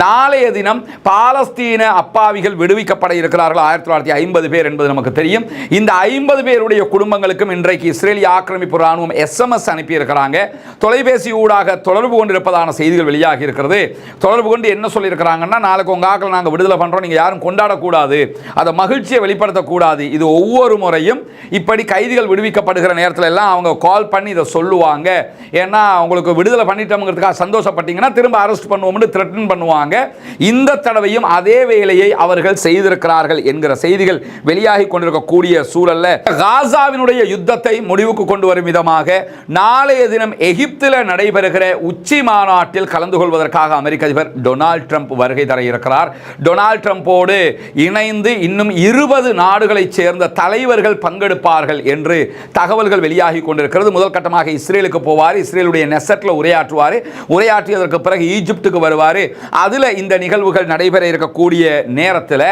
நாளைய தினம் பாலஸ்தீன அப்பாவிகள் விடுவிக்கப்பட இருக்கிறார்கள். ஆயிரத்தி தொள்ளாயிரத்தி ஐம்பது பேர் என்பது நமக்கு தெரியும். இந்த ஐம்பது பேருடைய குடும்பங்களுக்கும் இன்றைக்கு இஸ்ரேலிய ஆக்கிரமிப்பு ராணுவம் எஸ்எம்எஸ் அனுப்பியிருக்கிறாங்க. தொலைபேசி ஊடாக தொடர்பு கொண்டிருப்பதான செய்திகள் வெளியாகி இருக்கிறது. தொடர்பு கொண்டு என்ன சொல்லியிருக்கிறாங்கன்னா நாளைக்கு உங்க ஆக்களை நாங்கள் விடுதலை பண்றோம் நீங்க யாரும் கொண்டாடக்கூடாது. அதை மகிழ்ச்சியை வெளிப்படுத்தக்கூடாது. இது ஒவ்வொரு முறையும் இப்படி கைதிகள் விடுவிக்கப்படுகிற நேரத்தில் எல்லாம் அவங்க கால் பண்ணி இதை சொல்லுவாங்க. ஏன்னா அவங்களுக்கு விடுதலை பண்ணிட்டோங்கிறதுக்காக சந்தோஷப்பட்டீங்கன்னா திரும்ப அரெஸ்ட் பண்ணுவோம்னு த்ரெட்டன் பண்ணுவாங்க. இந்த தடவையும் அதே வேலையை அவர்கள் செய்திருக்கிறார்கள் என்கிற செய்திகள் வெளியாகி கொண்டிருக்கக்கூடிய சூழல்ல காசாவினுடைய யுத்தத்தை முடிவுக்கு கொண்டு வரும் விதமாக நாளைய தினம் எகிப்தில் நடைபெறுகிற உச்சி மாநாட்டில் கலந்து கொள்வதற்காக அமெரிக்க அதிபர் டொனால்ட் ட்ரம்ப் வருகை தர இருக்கிறார். டொனால்ட் ட்ரம்ப்போடு இணைந்து இன்னும் இருபது நாடுகளைச் சேர்ந்த தலைவர்கள் பங்கெடுப்பார்கள் என்று தகவல்கள் வெளியாகி கொண்டிருக்கிறது. முதல் கட்டமாக இஸ்ரேலுக்கு போவார். இஸ்ரேலுடைய நெசட்டில் உரையாற்றுவார். உரையாற்றியதற்கு பிறகு ஈஜிப்டுக்கு வருவார். அதில் இந்த நிகழ்வுகள் நடைபெற இருக்கக்கூடிய நேரத்தில்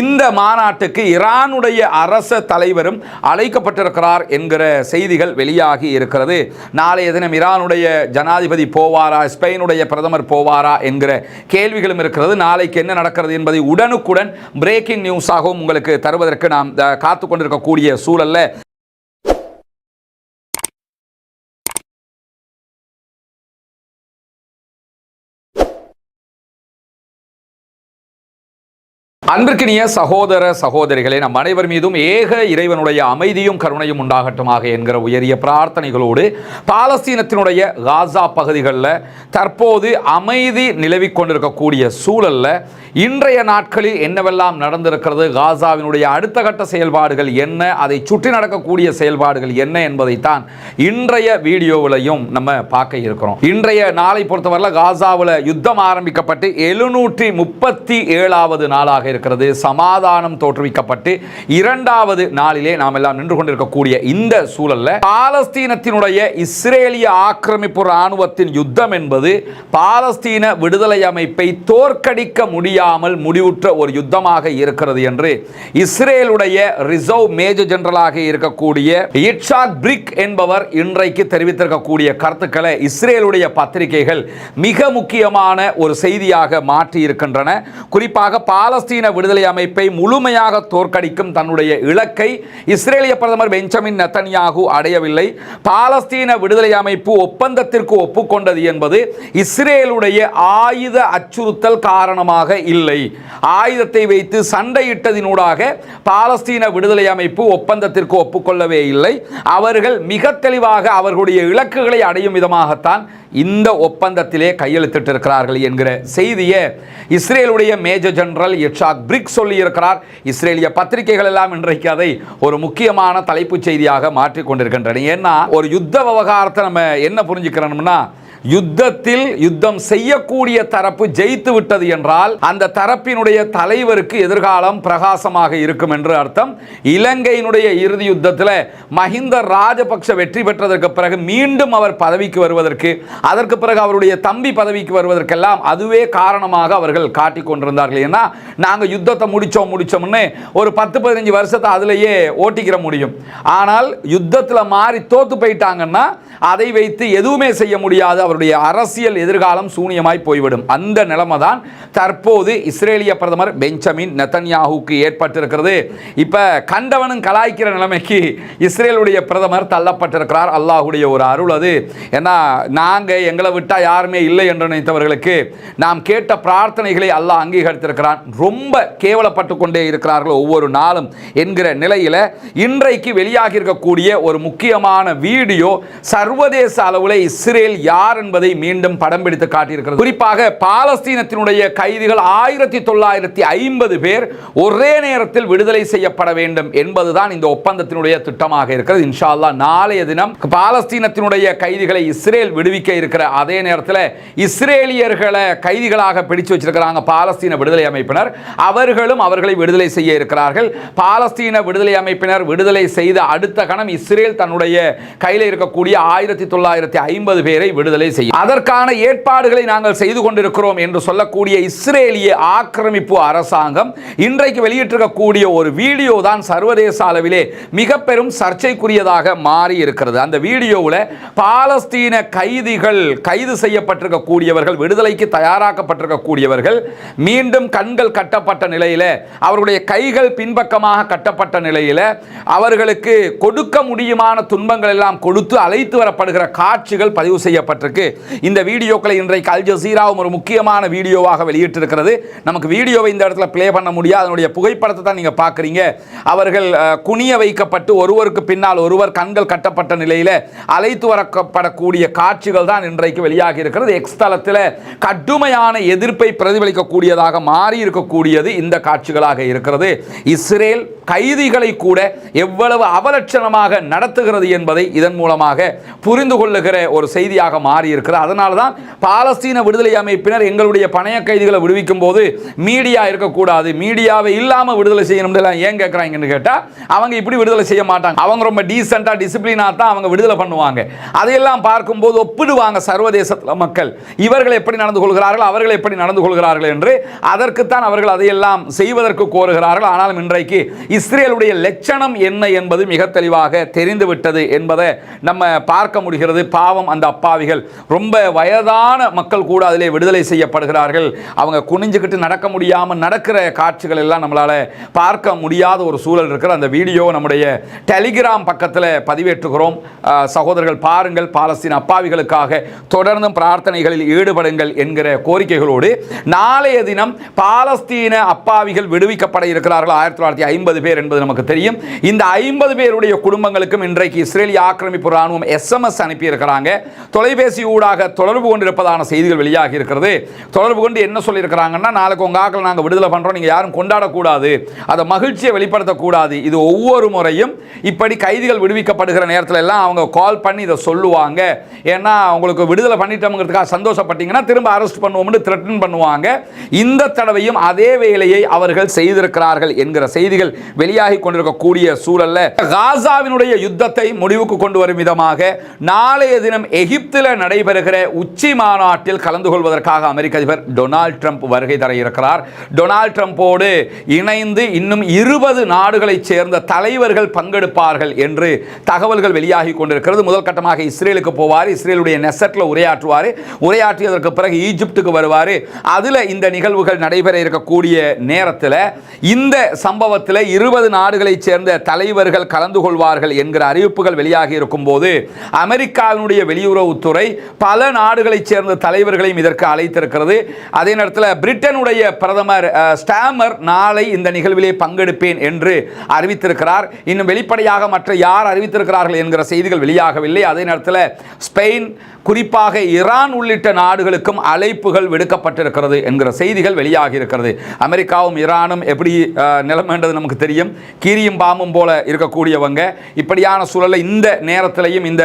இந்த மாநாட்டுக்கு ஈரானுடைய அரச தலைவரும் அழைக்கப்பட்டிருக்கிறார் என்கிற செய்திகள் வெளியாகி இருக்கிறது. நாளைய தினம் ஈரானுடைய ஜனாதிபதி போவாரா ஸ்பெயினுடைய பிரதமர் போவாரா என்கிற கேள்விகளும் இருக்கிறது. நாளைக்கு என்ன நடக்கிறது என்பதை உடனுக்குடன் பிரேக்கிங் நியூஸாகவும் உங்களுக்கு தருவதற்கு நாம் காத்து கொண்டிருக்கக்கூடிய சூழலில் அன்பிற்கினிய சகோதர சகோதரிகளே நம் அனைவர் மீதும் ஏக இறைவனுடைய அமைதியும் கருணையும் உண்டாகட்டுமாக என்கிற உயரிய பிரார்த்தனைகளோடு பாலஸ்தீனத்தினுடைய காசா பகுதிகளில் தற்போது அமைதி நிலவிக் கொண்டிருக்கக்கூடிய சூழலில் இன்றைய நாட்களில் என்னவெல்லாம் நடந்திருக்கிறது காசாவினுடைய அடுத்த கட்ட செயல்பாடுகள் என்ன அதை சுற்றி நடக்கக்கூடிய செயல்பாடுகள் என்ன என்பதைத்தான் இன்றைய வீடியோவிலையும் நம்ம பார்க்க இருக்கிறோம். இன்றைய நாளை பொறுத்தவரையில் காசாவில் யுத்தம் ஆரம்பிக்கப்பட்டு எழுநூற்றி முப்பத்தி ஏழாவது நாளாக இருக்கிறது. சமாதானம் தோற்றுவிக்கப்பட்டு இரண்டாவது நாளிலே நாம் எல்லாம் நின்று கொண்டிருக்கக்கூடிய இந்த சூழல்ல பாலஸ்தீனத்தினுடைய இஸ்ரேலிய ஆக்கிரமிப்பு ராணுவத்தின் யுத்தம் என்பது பாலஸ்தீன விடுதலை அமைப்பை தோற்கடிக்க முடியாமல் முடிவுற்ற ஒரு யுத்தமாக இருக்கிறது என்று இஸ்ரேலுடைய ரிசர்வ் மேஜர் ஜெனரலாக இருக்கக்கூடிய இட்ஷாக் பிரிக் என்பவர் இன்றைக்கு தெரிவித்திருக்கக்கூடிய கருத்துக்களை இஸ்ரேலுடைய பத்திரிகைகள் மிக முக்கியமான ஒரு செய்தியாக மாற்றி இருக்கின்றன குறிப்பாக பாலஸ்தீன பாலஸ்தீன விடுதலை அமைப்பை முழுமையாக தோற்கடிக்கும் தன்னுடைய இலக்கை இஸ்ரேலிய பிரதமர் பெஞ்சமின் நெத்தன்யாகு அடையவில்லை. பாலஸ்தீன விடுதலை அமைப்பு ஒப்பந்தத்திற்கு ஒப்புக்கொண்டது என்பது இஸ்ரேலுடைய ஆயுத அச்சுறுத்தல் காரணமாக இல்லை. ஆயுதத்தை வைத்து சண்டையிட்டதினூடாக பாலஸ்தீன விடுதலை அமைப்பு ஒப்பந்தத்திற்கு ஒப்புக்கொள்ளவே இல்லை. அவர்கள் மிக தெளிவாக அவர்களுடைய இலக்குகளை அடையும் விதமாகத்தான் இந்த ஒப்பந்தத்திலே கையெழுத்திட்டிருக்கிறார்கள் என்கிற செய்தியை இஸ்ரேலுடைய மேஜர் ஜெனரல் இட்ஷாக் பிரிக் சொல்லியிருக்கிறார். இஸ்ரேலிய பத்திரிகைகள் எல்லாம் இன்றைக்கு அதை ஒரு முக்கியமான தலைப்புச் செய்தியாக மாற்றிக் கொண்டிருக்கின்றன. ஏன்னா ஒரு யுத்த விவகாரத்தை நம்ம என்ன புரிஞ்சுக்கிறோம்னா யுத்தத்தில் யுத்தம் செய்யக்கூடிய தரப்பு ஜெயித்து விட்டது என்றால் அந்த தரப்பினுடைய தலைவருக்கு எதிர்காலம் பிரகாசமாக இருக்கும் என்று அர்த்தம். இலங்கையினுடைய இறுதி யுத்தத்தில் மஹிந்த ராஜபக்ஷ வெற்றி பெற்றதற்கு பிறகு மீண்டும் அவர் பதவிக்கு வருவதற்கு அதற்கு பிறகு அவருடைய தம்பி பதவிக்கு வருவதற்கெல்லாம் அதுவே காரணமாக அவர்கள் காட்டிக் கொண்டிருந்தார்கள். ஏன்னா நாங்கள் யுத்தத்தை முடித்தோம் முடிச்சோம்னு ஒரு பத்து பதினஞ்சு வருஷத்தை அதிலேயே ஓட்டிக்கிற முடியும். ஆனால் யுத்தத்தில் மாறி தோத்து போயிட்டாங்கன்னா அதை வைத்து எதுவுமே செய்ய முடியாது. அவர் அவருடைய அரசியல் எதிர்காலம் சூனியமாய் போய்விடும். அந்த நிலைமை தான் தற்போது இஸ்ரேலிய பிரதமர் பெஞ்சமின் நெத்தன்யாஹுக்கு ஏற்பட்டிருக்கிறது. இப்போ கண்டவனும் கலாய்க்கிற நிலைமைக்கு இஸ்ரேலுடைய பிரதமர் தள்ளப்பட்டிருக்கிறார். அல்லாஹுடைய ஒரு அருள் அது. ஏன்னா நாங்கள் எங்களை விட்டால் யாருமே இல்லை என்று நினைத்தவர்களுக்கு நாம் கேட்ட பிரார்த்தனைகளை அல்லாஹ் அங்கீகரித்திருக்கிறான். ரொம்ப கேவலப்பட்டு கொண்டே இருக்கிறார்கள் ஒவ்வொரு நாளும் என்கிற நிலையில் இன்றைக்கு வெளியாகி இருக்கக்கூடிய ஒரு முக்கியமான வீடியோ சர்வதேச அளவில் இஸ்ரேல் யார் யார் என்பதை மீண்டும் படம் பிடித்து காட்டியிருக்கிறது. குறிப்பாக பாலஸ்தீனத்தினுடைய கைதிகள் ஆயிரத்தி தொள்ளாயிரத்தி ஐம்பது பேர் ஒரே நேரத்தில் விடுதலை செய்யப்பட வேண்டும் என்பதுதான் இந்த ஒப்பந்தத்தினுடைய திட்டமாக இருக்கிறது. இன்ஷா அல்லாஹ் நாளைய தினம் பாலஸ்தீனத்தினுடைய கைதிகளை இஸ்ரேல் விடுவிக்க இருக்கிற அதே நேரத்தில் இஸ்ரேலியர்களை கைதிகளாக பிடிச்சு வச்சிருக்கிறாங்க பாலஸ்தீன விடுதலை அமைப்பினர். அவர்களும் அவர்களை விடுதலை செய்ய இருக்கிறார்கள். பாலஸ்தீன விடுதலை அமைப்பினர் விடுதலை செய்த அடுத்த கணம் இஸ்ரேல் தன்னுடைய கையில் இருக்கக்கூடிய ஆயிரத்தி தொள்ளாயிரத்தி ஐம்பது பேரை விடுதலை விடுதலை செய்யும். அதற்கான ஏற்பாடுகளை நாங்கள் செய்து கொண்டிருக்கிறோம் என்று சொல்லக்கூடிய இஸ்ரேலிய ஆக்கிரமிப்பு அரசாங்கம் இன்றைக்கு வெளியிட்டிருக்கக்கூடிய ஒரு வீடியோ தான் சர்வதேச அளவிலே மிக பெரும் சர்ச்சைக்குரியதாக மாறி இருக்கிறது. அந்த வீடியோவில் பாலஸ்தீன கைதிகள் கைது செய்யப்பட்டிருக்கக்கூடியவர்கள் விடுதலைக்கு தயாராக்கப்பட்டிருக்கக்கூடியவர்கள் மீண்டும் கண்கள் கட்டப்பட்ட நிலையில் அவருடைய கைகள் பின்பக்கமாக கட்டப்பட்ட நிலையில் அவர்களுக்கு கொடுக்க முடியுமான துன்பங்கள் எல்லாம் கொடுத்து அழைத்து வரப்படுகிற காட்சிகள் பதிவு செய்யப்பட்டிருக்கு. இந்த வீடியோக்களை இன்றைக்கு அல் ஜசீராவும் ஒரு முக்கியமான வீடியோவாக வெளியிட்டிருக்கிறது. நமக்கு வீடியோவை இந்த இடத்துல ப்ளே பண்ண முடியாது. அதனுடைய புகைப்படத்தை தான் நீங்கள் பார்க்குறீங்க. அவர்கள் குனிய வைக்கப்பட்டு ஒருவருக்கு பின்னால் ஒருவர் கண்கள் கட்டப்பட்ட நிலையில் அழைத்து வரப்படக்கூடிய காட்சிகள் தான் இன்றைக்கு வெளியாகி இருக்கிறது. எக்ஸ் தளத்தில் கடுமையான எதிர்ப்பை பிரதிபலிக்கக்கூடியதாக மாறி இருக்கக்கூடியது இந்த காட்சிகளாக இருக்கிறது. இஸ்ரேல் கைதிகளை கூட எவ்வளவு அவலட்சணமாக நடத்துகிறது என்பதை இதன் மூலமாக புரிந்து கொள்ளுகிற ஒரு செய்தியாக மாறி இருக்கிறது அதனால தான் பாலஸ்தீன விடுதலை அமைப்பினர் எங்களுடைய பணைய கைதிகளை விடுவிக்கும் போது மீடியா இருக்கக்கூடாது மீடியாவை இல்லாமல் விடுதலை செய்யணும் ஏன் கேட்குறாங்கன்னு கேட்டால் அவங்க இப்படி விடுதலை செய்ய மாட்டாங்க. அவங்க ரொம்ப டீசெண்டாக டிசிப்ளினாக தான் அவங்க விடுதலை பண்ணுவாங்க. அதையெல்லாம் பார்க்கும்போது ஒப்பிடுவாங்க சர்வதேசத்தில் மக்கள். இவர்கள் எப்படி நடந்து கொள்கிறார்கள் அவர்கள் எப்படி நடந்து கொள்கிறார்கள் என்று அதற்குத்தான் அவர்கள் அதையெல்லாம் செய்வதற்கு கோருகிறார்கள். ஆனாலும் இன்றைக்கு இஸ்ரேலுடைய லட்சணம் என்ன என்பது மிக தெளிவாக தெரிந்துவிட்டது என்பதை நம்ம பார்க்க முடிகிறது. பாவம் அந்த அப்பாவிகள். ரொம்ப வயதான மக்கள் கூட அதிலே விடுதலை செய்யப்படுகிறார்கள். அவங்க குனிஞ்சுக்கிட்டு நடக்க முடியாமல் நடக்கிற காட்சிகள் எல்லாம் நம்மளால் பார்க்க முடியாத ஒரு சூழல் இருக்கிற அந்த வீடியோ நம்முடைய டெலிகிராம் பக்கத்தில் பதிவேற்றுகிறோம். சகோதரர்கள் பாருங்கள். பாலஸ்தீன் அப்பாவிகளுக்காக தொடர்ந்தும் பிரார்த்தனைகளில் ஈடுபடுங்கள் என்கிற கோரிக்கைகளோடு நாளைய தினம் பாலஸ்தீன அப்பாவிகள் விடுவிக்கப்பட இருக்கிறார்கள். ஆயிரத்தி தொள்ளாயிரத்தி ஐம்பது பேர் என்பது நமக்கு தெரியும். இந்த ஐம்பது பேருடைய குடும்பங்களுக்கும் இன்றைக்கு இஸ்ரேலிய ஆக்கிரமிப்பு ராணுவம் எஸ்எம்எஸ் அனுப்பியிருக்கிறாங்க. தொலைபேசி ஊடாக தொடர்பு கொண்டிருப்பதான செய்திகள் வெளியாகி இருக்கிறது. தொடர்பு கொண்டு என்ன சொல்லியிருக்கிறாங்கன்னா நாளைக்கு உங்க ஆக்களை நாங்கள் விடுதலை பண்றோம் நீங்க யாரும் கொண்டாடக்கூடாது. அதை மகிழ்ச்சியை வெளிப்படுத்தக்கூடாது. இது ஒவ்வொரு முறையும் இப்படி கைதிகள் விடுவிக்கப்படுகிற நேரத்தில் எல்லாம் அவங்க கால் பண்ணி இதை சொல்லுவாங்க. ஏன்னா அவங்களுக்கு விடுதலை பண்ணிட்டோம்ங்கிறதுக்காக சந்தோஷப்பட்டீங்கன்னா திரும்ப அரெஸ்ட் பண்ணுவோம்னு த்ரெட்டன் பண்ணுவாங்க. இந்த தடவையும் அதே வேலையை அவர்கள் செய்திருக்கிறார்கள் என்கிற செய்திகள் வெளியாகி கொண்டிருக்கக்கூடிய சூழல்ல காசாவினுடைய யுத்தத்தை முடிவுக்கு கொண்டு வரும் விதமாக நாளைய தினம் எகிப்தில் நடைபெறுகிற உச்சி மாநாட்டில் கலந்து கொள்வதற்காக அமெரிக்க அதிபர் டொனால்ட் ட்ரம்ப் வருகை தர இருக்கிறார். டொனால்ட் ட்ரம்ப்போடு இணைந்து இன்னும் இருபது நாடுகளைச் சேர்ந்த தலைவர்கள் பங்கெடுப்பார்கள் என்று தகவல்கள் வெளியாகி கொண்டிருக்கிறது. முதல் கட்டமாக இஸ்ரேலுக்கு போவார். இஸ்ரேலுடைய நெசட்டில் உரையாற்றுவார். உரையாற்றியதற்கு பிறகு ஈஜிப்டுக்கு வருவார். அதில் இந்த நிகழ்வுகள் நடைபெற இருக்கக்கூடிய நேரத்தில் இந்த சம்பவத்தில் இருபது நாடுகளைச் சேர்ந்த தலைவர்கள் கலந்து கொள்வார்கள் என்கிற அறிவிப்புகள் வெளியாகி இருக்கும்போது அமெரிக்காவினுடைய வெளியுறவுத்துறை பல நாடுகளைச் சேர்ந்த தலைவர்களையும் இதற்கு அழைத்திருக்கிறது. அதே நேரத்தில் பிரிட்டனுடைய பிரதமர் ஸ்டாமர் நாளை இந்த நிகழ்விலே பங்கெடுப்பேன் என்று அறிவித்திருக்கிறார். இன்னும் வெளிப்படையாக மற்ற யார் அறிவித்திருக்கிறார்கள் என்கிற செய்திகள் வெளியாகவில்லை. அதே நேரத்தில் ஸ்பெயின் குறிப்பாக ஈரான் உள்ளிட்ட நாடுகளுக்கும் அழைப்புகள் விடுக்கப்பட்டிருக்கிறது என்கிற செய்திகள் வெளியாகி இருக்கிறது. அமெரிக்காவும் ஈரானும் எப்படி அஹ், நிலைமைன்றது நமக்கு தெரியும் தெரியும் கீரியும் பாம்பும் போல இருக்கக்கூடியவங்க. இப்படியான சூழலை இந்த நேரத்திலையும் இந்த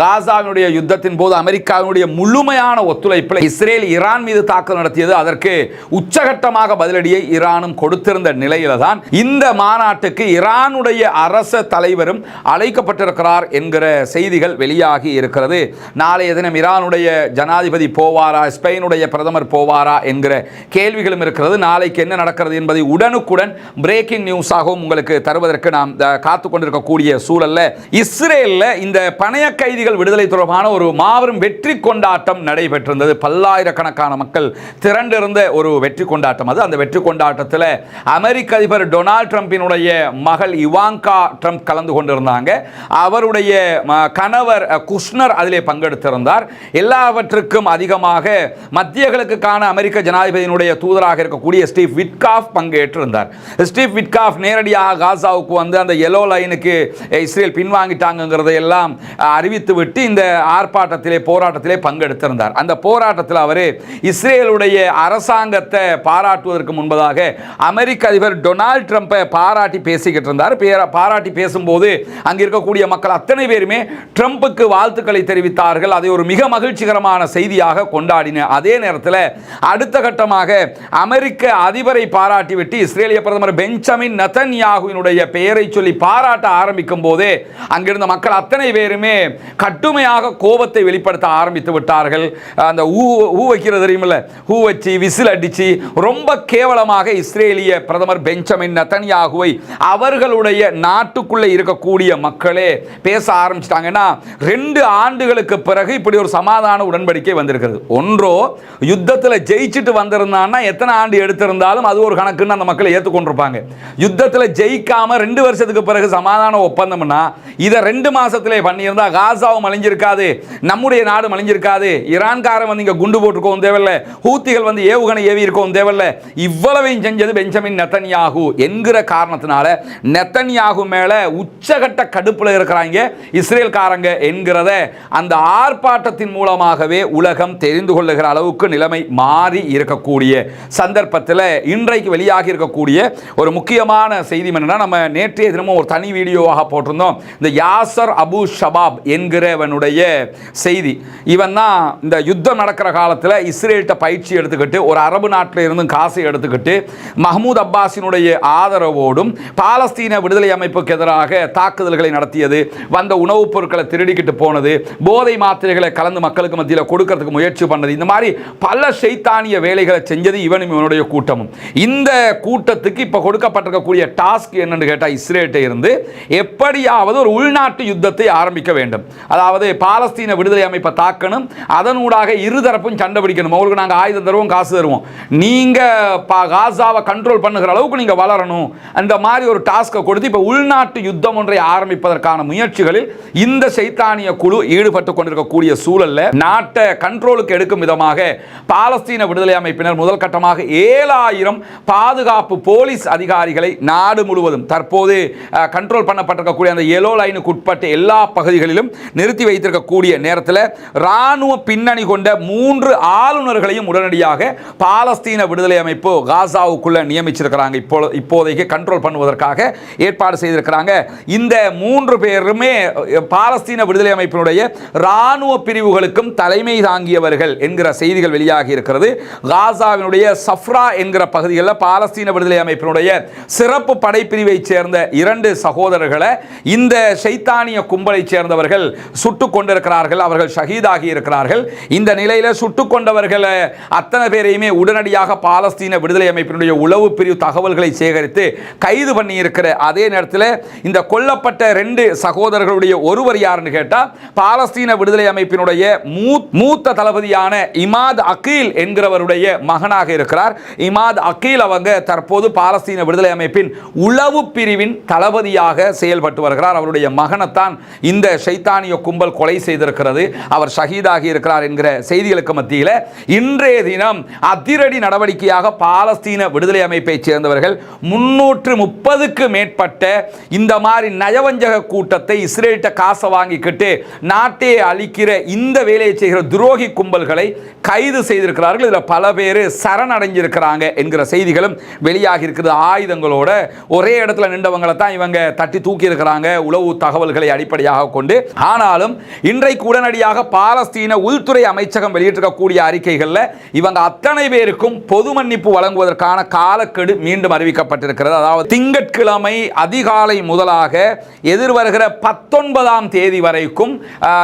காசாவினுடைய யுத்தத்தின் போது அமெரிக்காவினுடைய முழுமையான ஒத்துழைப்பில் இஸ்ரேல் ஈரான் மீது தாக்குதல் நடத்தியது. அதற்கு உச்சகட்டமாக பதிலடியை ஈரானும் கொடுத்திருந்த நிலையில தான் இந்த மாநாட்டுக்கு ஈரானுடைய அரச தலைவரும் அழைக்கப்பட்டிருக்கிறார் என்கிற செய்திகள் வெளியாகி இருக்கிறது. நாளைய தினம் ஈரானுடைய ஜனாதிபதி போவாரா ஸ்பெயினுடைய பிரதமர் போவாரா என்கிற கேள்விகளும் இருக்கிறது. நாளைக்கு என்ன நடக்கிறது என்பதை உடனுக்குடன் பிரேக்கிங் நியூஸாகவும் உங்களுக்கு தருவதற்கு நாம் காத்து கொண்டிருக்கக்கூடிய சூழல்ல இஸ்ரேலில் இந்த பணைய கைதிகள் விடுதலை தொடர்பான ஒரு மாபெரும் வெற்றி கொண்டாட்டம் நடைபெற்றிருந்தது. பல்லாயிரக்கணக்கான மக்கள் திரண்டிருந்த ஒரு வெற்றி கொண்டாட்டம் அது. அந்த வெற்றி கொண்டாட்டத்தில் அமெரிக்க அதிபர் டொனால்ட் ட்ரம்பினுடைய மகள் இவாங்கா ட்ரம்ப் கலந்து கொண்டிருந்தாங்க. அவருடைய கணவர் குஷ்னர் அதிலே பங்கெடுத்திருந்தார். எல்லாவற்றுக்கும் அதிகமாக மத்திய கிழக்குக்கான அமெரிக்க ஜனாதிபதியினுடைய தூதராக இருக்கக்கூடிய ஸ்டீவ் விட்காஃப் பங்கேற்றிருந்தார். ஸ்டீவ் விட்காஃப் நேரடியாக காசாவுக்கு வந்து அந்த எல்லோ லைனுக்கு இஸ்ரேல் பின்வாங்கிட்டாங்கிறதை எல்லாம் அறிவித்து விட்டு இந்த ஆர்ப்பாட்டத்திலே போராட்டத்திலே பங்கெடுத்திருந்தார். அந்த போராட்டத்தில் அவர் இஸ்ரேலுடைய அரசாங்கத்தை பாராட்டுவதற்கு முன்பதாக அமெரிக்க அதிபர் டொனால்ட் ட்ரம்ப்பை பாராட்டி பேசிக்கிட்டு இருந்தார். பாராட்டி பேசும்போது அங்கே இருக்கக்கூடிய மக்கள் அத்தனை பேருமே ட்ரம்புக்கு வாழ்த்துக்களை தெரிவித்தார்கள். அதை ஒரு மிக மகிழ்ச்சிகரமான செய்தியாக கொண்டாடின அதே நேரத்தில் அடுத்த கட்டமாக அமெரிக்க அதிபரை பாராட்டிவிட்டு இஸ்ரேலிய பிரதமர் பெஞ்சமின் நத்த நத்தன்யாகுவினுடைய பெயரை சொல்லி பாராட்ட ஆரம்பிக்கும் போதே அங்கிருந்த மக்கள் அத்தனை பேருமே கட்டுமையாக கோபத்தை வெளிப்படுத்த ஆரம்பித்து விட்டார்கள். அந்த ஊ ஊ வைக்கிறது தெரியுமில்ல? ஊ வச்சு விசில் அடிச்சு ரொம்ப கேவலமாக இஸ்ரேலிய பிரதமர் பெஞ்சமின் நத்தன்யாகுவை அவர்களுடைய நாட்டுக்குள்ளே இருக்கக்கூடிய மக்களே பேச ஆரம்பிச்சிட்டாங்கன்னா ரெண்டு ஆண்டுகளுக்கு பிறகு இப்படி ஒரு சமாதான உடன்படிக்கை வந்திருக்கிறது. ஒன்றோ யுத்தத்தில் ஜெயிச்சுட்டு வந்திருந்தான்னா எத்தனை ஆண்டு எடுத்திருந்தாலும் அது ஒரு கணக்குன்னு அந்த மக்களை ஏற்றுக்கொண்டிருப்பாங்க யுத்தத்தில் ஜெயிக்காமல் ரெண்டு வருஷத்துக்கு பிறகு சமாதான ஒப்பந்தம்னா இதை ரெண்டு மாசத்திலே பண்ணியிருந்தா காசாவும் அழிஞ்சிருக்காது நம்முடைய நாடு அழிஞ்சிருக்காது ஈரான்காரன் வந்து இங்கே குண்டு போட்டுருக்கவும் தேவையில்லை ஹூத்திகள் வந்து ஏவுகணை ஏவி இருக்கவும் தேவையில்லை. இவ்வளவையும் செஞ்சது பெஞ்சமின் நெத்தன்யாகு என்கிற காரணத்தினால நெத்தன்யாகு மேலே உச்சகட்ட கடுப்பில் இருக்கிறாங்க இஸ்ரேல்காரங்க என்கிறத அந்த ஆர்ப்பாட்டத்தின் மூலமாகவே உலகம் தெரிந்து கொள்ளுகிற அளவுக்கு நிலைமை மாறி இருக்கக்கூடிய சந்தர்ப்பத்தில் இன்றைக்கு வெளியாகி இருக்கக்கூடிய ஒரு முக்கியமான செய்தி என்னென்னா நம்ம நேற்றைய தினமும் ஒரு தனி வீடியோவாக போட்டிருந்தோம். இந்த யாசர் அபு ஷபாப் என்கிறவனுடைய செய்தி. இவன் தான் இந்த யுத்தம் நடக்கிற காலத்தில் இஸ்ரேல்கிட்ட பயிற்சி எடுத்துக்கிட்டு ஒரு அரபு நாட்டில் இருந்து காசை எடுத்துக்கிட்டு மஹமூத் அப்பாஸினுடைய ஆதரவோடும் பாலஸ்தீன விடுதலை அமைப்புக்கு எதிராக தாக்குதல்களை நடத்தியது வந்த உணவுப் பொருட்களை திருடிக்கிட்டு போனது போதை மாத்திரைகளை கலந்து மக்களுக்கு மத்தியில் கொடுக்கறதுக்கு முயற்சி பண்ணது. இந்த மாதிரி பல சைத்தானிய வேலைகளை செஞ்சது இவனும் இவனுடைய கூட்டமும். இந்த கூட்டத்துக்கு இப்போ கொடுக்கப்பட்டிருக்கக்கூடிய டாஸ்க் என்னென்னு கேட்டால் இஸ்ரேட்டை இருந்து எப்படியாவது ஒரு உள்நாட்டு யுத்தத்தை ஆரம்பிக்க வேண்டும். அதாவது பாலஸ்தீன விடுதலை அமைப்பை தாக்கணும் அதனூடாக இருதரப்பும் சண்டை பிடிக்கணும். அவங்களுக்கு நாங்கள் ஆயுதம் தருவோம் காசு தருவோம். நீங்கள் பா காசாவை கண்ட்ரோல் பண்ணுகிற அளவுக்கு நீங்கள் வளரணும். அந்த மாதிரி ஒரு டாஸ்க்கை கொடுத்து இப்போ உள்நாட்டு யுத்தம் ஒன்றை ஆரம்பிப்பதற்கான முயற்சிகளில் இந்த சைத்தானிய குழு ஈடுபட்டு கொண்டிருக்கக்கூடிய சூழல்ல நாட்டை கண்ட்ரோலுக்கு எடுக்கும் விதமாக பாலஸ்தீன விடுதலை அமைப்பினர் முதல் கட்டமாக ஏழாயிரம் பாதுகாப்பு போலீஸ் அதிகாரிகளை நாடு முழுவதும் தற்போது கண்ட்ரோல் பண்ணப்பட்டிருக்கக்கூடிய அந்த எலோ லைனுக்கு உட்பட்ட எல்லா பகுதிகளிலும் நிறுத்தி வைத்திருக்கக்கூடிய நேரத்தில் ராணுவ பின்னணி கொண்ட மூன்று ஆளுநர்களையும் உடனடியாக பாலஸ்தீன விடுதலை அமைப்பு காசாவுக்குள்ள நியமிச்சிருக்கிறாங்க. இப்போ இப்போதைக்கு கண்ட்ரோல் பண்ணுவதற்காக ஏற்பாடு செய்திருக்கிறாங்க. இந்த மூன்று பேருமே பாலஸ்தீன விடுதலை அமைப்பினுடைய ராணுவ பிரிவுகளுக்கும் தலைமை தாங்கியவர்கள் என்கிற செய்திகள் வெளியாகி இருக்கிறது. காசாவினுடைய சஃப்ரா என்கிற பகுதிகளில் பாலஸ்தீன விடுதலை அமைப்பினுடைய சிறப்பு படைப்பிரிவைச் சேர்ந்த இரண்டு சகோதரர்களை இந்த ஷைத்தானிய கும்பலைச் சேர்ந்தவர்கள் சுட்டுக் கொண்டிருக்கிறார்கள். அவர்கள் ஷஹீதாகி இருக்கிறார்கள். இந்த நிலையில சுட்டுக் கொண்டவர்களை அத்தனை பேரையுமே உடனடியாக பாலஸ்தீன விடுதலை அமைப்பினுடைய உளவு பிரிவு தகவல்களை சேகரித்து கைது பண்ணி இருக்கிற அதே நேரத்தில் இந்த கொல்லப்பட்ட ரெண்டு சகோதரர்களுடைய ஒருவர் யாருன்னு கேட்டால் பாலஸ்தீன விடுதலை அமைப்பினுடைய மூத்த தளபதியான இமாத் அகீல் என்கிறவருடைய மகனாக இருக்கிறார். இமாத் அகீல் அவங்க தற்போது பாலஸ்தீன விடுதலை அமைப்பின் உளவு பிரிவின் தளபதியாக செயல்பட்டு வருகிறார். அவருடைய மகனைத்தான் இந்த சைத்தானிய கும்பல் கொலை செய்திருக்கிறது. அவர் ஷஹீதாகி இருக்கிறார் என்கிற செய்திகளுக்கு மத்தியில் இன்றைய தினம் அதிரடி நடவடிக்கையாக பாலஸ்தீன விடுதலை அமைப்பைச் சேர்ந்தவர்கள் முன்னூற்று முப்பதுக்கு மேற்பட்ட இந்த மாதிரி நயவஞ்சக கூட்டத்தை இஸ்ரேல்கிட்ட காசை வாங்கிக்கிட்டு நாட்டை அழிக்கிற இந்த வேலையை செய்கிற துரோகி கும்பல்களை கைது செய்திருக்கிறார்கள். இதில் பல பேர் சரணடைஞ்சிருக்கிறாங்க என்கிற செய்திகளும் வெளியாகி இருக்கிறது ஆயுதங்களோட ஒரே இடத்துல நின்றவங்களை தான் இவங்க தட்டி தூக்கி இருக்கிறாங்க உளவு தகவல்களை அடிப்படையாக கொண்டு. ஆனாலும் இன்றைக்கு உடனடியாக பாலஸ்தீன உள்துறை அமைச்சகம் வெளியிட்டிருக்கக்கூடிய அறிக்கைகளில் இவங்க அத்தனை பேருக்கும் பொது மன்னிப்பு வழங்குவதற்கான காலக்கெடு மீண்டும் அறிவிக்கப்பட்டிருக்கிறது. அதாவது திங்கட்கிழமை அதிகாலை முதலாக எதிர்வருகிற பத்தொன்பதாம் தேதி வரைக்கும்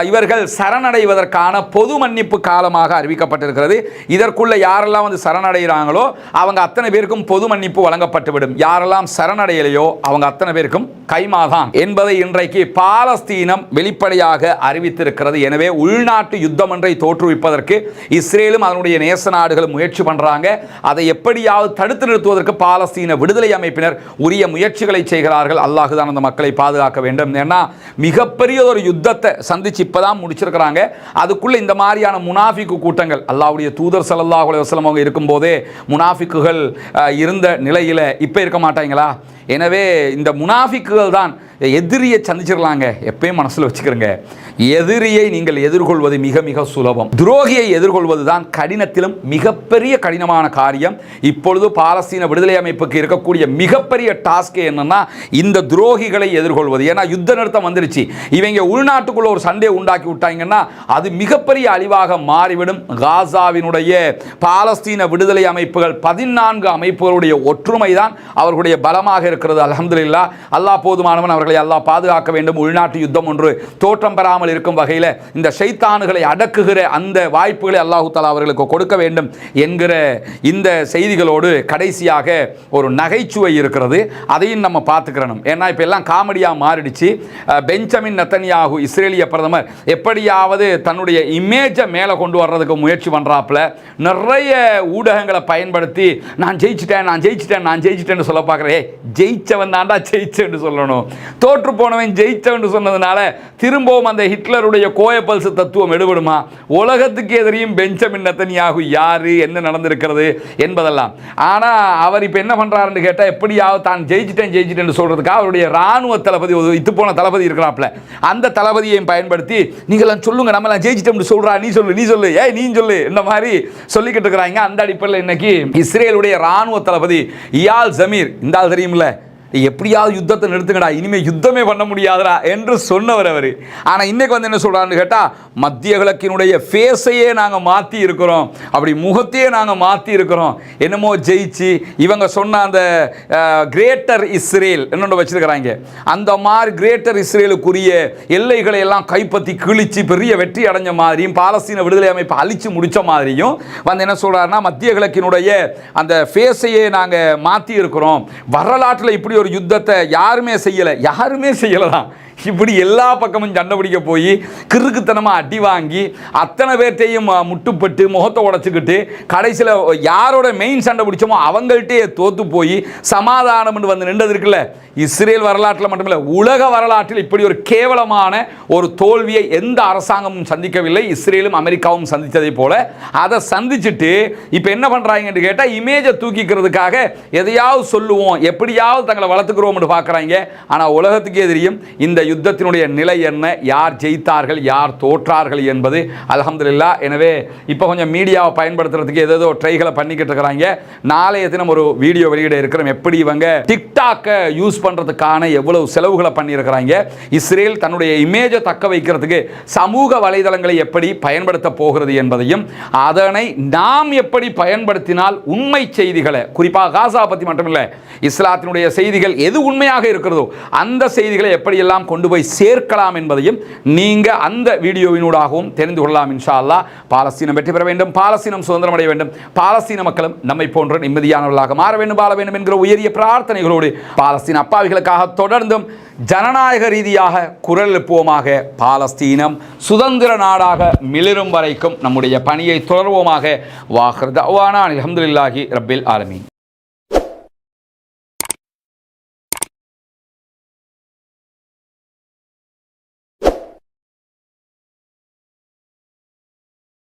இவர்கள் சரணடைவதற்கான பொது மன்னிப்பு காலமாக அறிவிக்கப்பட்டிருக்கிறது. இதற்குள்ள யாரெல்லாம் வந்து சரணடைகிறாங்களோ அவங்க அத்தனை பேருக்கும் பொது மன்னிப்பு வழங்கப்பட்டுவிடும். யாரெல்லாம் சரணடையலையோ அவங்க அத்தனை பேருக்கும் கைமாதான் என்பதை இன்றைக்கு பாலஸ்தீனம் வெளிப்படையாக அறிவித்திருக்கிறது. எனவே உள்நாட்டு யுத்தம் ஒன்றை தோற்றுவிப்பதற்கு இஸ்ரேலும் அதனுடைய நேச நாடுகளும் முயற்சி பண்றாங்க. அதை எப்படியாவது தடுத்து நிறுத்துவதற்கு பாலஸ்தீன விடுதலை அமைப்பினர் உரிய முயற்சிகளை செய்கிறார்கள். அல்லாஹுதான் அந்த மக்களை பாதுகாக்க வேண்டும். ஏன்னா மிகப்பெரிய ஒரு யுத்தத்தை சந்திச்சு இப்பதான் முடிச்சிருக்கிறாங்க. அதுக்குள்ள இந்த மாதிரியான முனாஃபிக்கு கூட்டங்கள் அல்லாவுடைய தூதர் ஸல்லல்லாஹு அலைஹி அவங்க இருக்கும்போதே முனாஃபிக்குகள் இருந்த நிலையில் இப்போ இருக்க மாட்டாங்க. மாட்டாங்களா எனவே இந்த முனாஃபிக்குகள் தான் எதிரியை சந்திச்சிடலாங்க எப்பயும் மனசில் வச்சுக்கிறங்க. எதிரியை நீங்கள் எதிர்கொள்வது மிக மிக சுலபம். துரோகியை எதிர்கொள்வது தான் கடினத்திலும் மிகப்பெரிய கடினமான காரியம். இப்பொழுது பாலஸ்தீன விடுதலை அமைப்புக்கு இருக்கக்கூடிய மிகப்பெரிய டாஸ்க் என்னன்னா இந்த துரோகிகளை எதிர்கொள்வது. ஏன்னா யுத்த நிறுத்தம் வந்துருச்சு. இவங்க உள்நாட்டுக்குள்ள ஒரு சண்டை உண்டாக்கி விட்டாங்கன்னா அது மிகப்பெரிய அழிவாக மாறிவிடும். காசாவினுடைய பாலஸ்தீன விடுதலை அமைப்புகள் பதினான்கு அமைப்புகளுடைய ஒற்றுமை தான் அவர்களுடைய பலமாக இருக்கிறது. அலமதுல்லா அல்லா போதுமானவன் அவர்களை அல்லாஹ் பாதுகாக்க வேண்டும். உள்நாட்டு யுத்தம் ஒன்று தோற்றம் பெறாமல் இருக்கும் வகையில் இந்த ஷைத்தானுகளை அடக்குகிற அந்த வாய்ப்புகளை அல்லாஹு தஆலா அவர்களுக்கு கொடுக்க வேண்டும் என்கிற இந்த செய்திகளோடு கடைசியாக ஒரு நகைச்சுவை இருக்கிறது. அதையும் நம்ம பார்த்துக்கிறணும். ஏன்னா இப்போ எல்லாம் காமெடியாக மாறிடுச்சு. பெஞ்சமின் நத்தனியாகு இஸ்ரேலிய பிரதமர் எப்படியாவது தன்னுடைய இமேஜை மேலே கொண்டு வர்றதுக்கு முயற்சி பண்ணுறாப்புல நிறைய ஊடகங்களை பயன்படுத்தி நான் ஜெயிச்சிட்டேன் நான் ஜெயிச்சிட்டேன் நான் ஜெயிச்சிட்டேன்னு சொல்ல பார்க்குறேன். ஜெயிச்சவன் தாண்டா ஜெயிச்சேன்னு சொல்லணும். தோற்று போனவன் ஜெயித்தவன் சொன்னதுனால திரும்பவும் அந்த ஹிட்லருடைய கோயப்பல்ஸ் தத்துவம் எடுபடுமா? உலகத்துக்கு எதிரியும் பெஞ்சமின் நத்தனியாகு யாரு? என்ன நடந்திருக்கிறது என்பதெல்லாம். ஆனால் அவர் இப்போ என்ன பண்ணுறாருன்னு கேட்டால் எப்படியாவது தான் ஜெயிச்சிட்டேன் ஜெயிச்சிட்டேன்னு சொல்கிறதுக்காக அவருடைய ராணுவ தளபதி இத்து போன தளபதி இருக்கிறாப்புல. அந்த தளபதியையும் பயன்படுத்தி நீங்களாம் சொல்லுங்க நம்மளாம் ஜெயிச்சிட்டோம்னு சொல்கிறா நீ சொல்லு நீ சொல்லு ஏய் நீ சொல்லு இந்த மாதிரி சொல்லிக்கிட்டு இருக்கிறாங்க. அந்த அடிப்படையில் இன்னைக்கு இஸ்ரேலுடைய ராணுவ தளபதி இயால் ஜமீர். இந்த ஆள் தெரியுமில்ல? எப்படியாவது யுத்தத்தை நிறுத்துங்கடா இனிமே யுத்தமே பண்ண முடியாதுடா என்று சொன்னவர் அவர். ஆனால் இன்னைக்கு வந்து என்ன சொல்கிறான்னு கேட்டால் மத்திய கிழக்கினுடைய ஃபேஸையே நாங்கள் மாற்றி இருக்கிறோம். அப்படி முகத்தையே நாங்கள் மாற்றி இருக்கிறோம். என்னமோ ஜெயிச்சு இவங்க சொன்ன அந்த கிரேட்டர் இஸ்ரேல் என்னொன்று வச்சுருக்கிறாங்க. அந்த மாதிரி கிரேட்டர் இஸ்ரேலுக்குரிய எல்லைகளை எல்லாம் கைப்பற்றி கிழிச்சு பெரிய வெற்றி அடைஞ்ச மாதிரியும் பாலஸ்தீன விடுதலை அமைப்பு அழிச்சு முடிச்ச மாதிரியும் வந்து என்ன சொல்கிறாருன்னா மத்திய கிழக்கினுடைய அந்த ஃபேஸையே நாங்கள் மாற்றி இருக்கிறோம். வரலாற்றில் இப்படி ஒரு யுத்தத்தை யாருமே செய்யலை யாருமே செய்யலை தான் இப்படி எல்லா பக்கமும் சண்டை பிடிக்க போய் கிறுக்குத்தனமாக அடி வாங்கி அத்தனை பேர்த்தையும் முட்டுப்பட்டு முகத்தை உடச்சிக்கிட்டு கடைசியில் யாரோட மெயின் சண்டை பிடிச்சோமோ அவங்கள்ட்டே தோற்று போய் சமாதானம்னு வந்து நின்றது இருக்குல்ல? இஸ்ரேல் வரலாற்றில் மட்டுமில்லை உலக வரலாற்றில் இப்படி ஒரு கேவலமான ஒரு தோல்வியை எந்த அரசாங்கமும் சந்திக்கவில்லை இஸ்ரேலும் அமெரிக்காவும் சந்தித்ததை போல. அதை சந்திச்சுட்டு இப்போ என்ன பண்ணுறாங்கன்னு கேட்டால் இமேஜை தூக்கிக்கிறதுக்காக எதையாவது சொல்லுவோம் எப்படியாவது தங்களை வளர்த்துக்கிறோம்னு பார்க்குறாங்க. ஆனால் உலகத்துக்கே தெரியும் இந்த யுத்தத்தினுடைய நிலை என்ன? யார் ஜெயித்தார்கள்? யார் தோற்றார்கள் என்பது அலமதுல்லா எனவே இப்போ கொஞ்சம் மீடியாவை பயன்படுத்துறதுக்கு ஏதேதோ ட்ரைகளை பண்ணிக்கிட்டு இருக்கிறாங்க. நாளைய தினம் ஒரு வீடியோ வெளியிட இருக்கிறோம். எப்படி இவங்க டிக்டாக்கை யூஸ் பண்ணுறதுக்கான எவ்வளவு செலவுகளை பண்ணியிருக்கிறாங்க. இஸ்ரேல் தன்னுடைய இமேஜை தக்க வைக்கிறதுக்கு சமூக வலைதளங்களை எப்படி பயன்படுத்த போகிறது என்பதையும் அதனை நாம் எப்படி பயன்படுத்தினால் உண்மை செய்திகளை குறிப்பாக காசா பற்றி மட்டுமில்லை இஸ்லாத்தினுடைய செய்திகள் எது உண்மையாக இருக்கிறதோ அந்த செய்திகளை எப்படியெல்லாம் கொண்டு போய் சேர்க்கலாம் என்பதையும் நீங்கள் அந்த வீடியோவினூடாகவும் தெரிந்து கொள்ளலாம் இன்ஷா அல்லாஹ் பாலஸ்தீனம் வெற்றி பெற வேண்டும் பாலஸ்தீனம் சுதந்திரம் அடைய வேண்டும் பாலஸ்தீன மக்களும் நம்மை போன்ற நிம்மதியானவர்களாக மாற வேண்டும் வாழ வேண்டும் என்கிற உயரிய பிரார்த்தனைகளோடு பாலஸ்தீன அப்பாவிகளுக்காக தொடர்ந்தும் ஜனநாயக ரீதியாக குரல் எழுப்புவோமாக பாலஸ்தீனம். சுதந்திர நாடாக மிளிரும் வரைக்கும் நம்முடைய பணியை தொடர்வோமாக. வாஹர் தவானா அலமதுல்லாஹி ரப்பில் ஆலமீன்.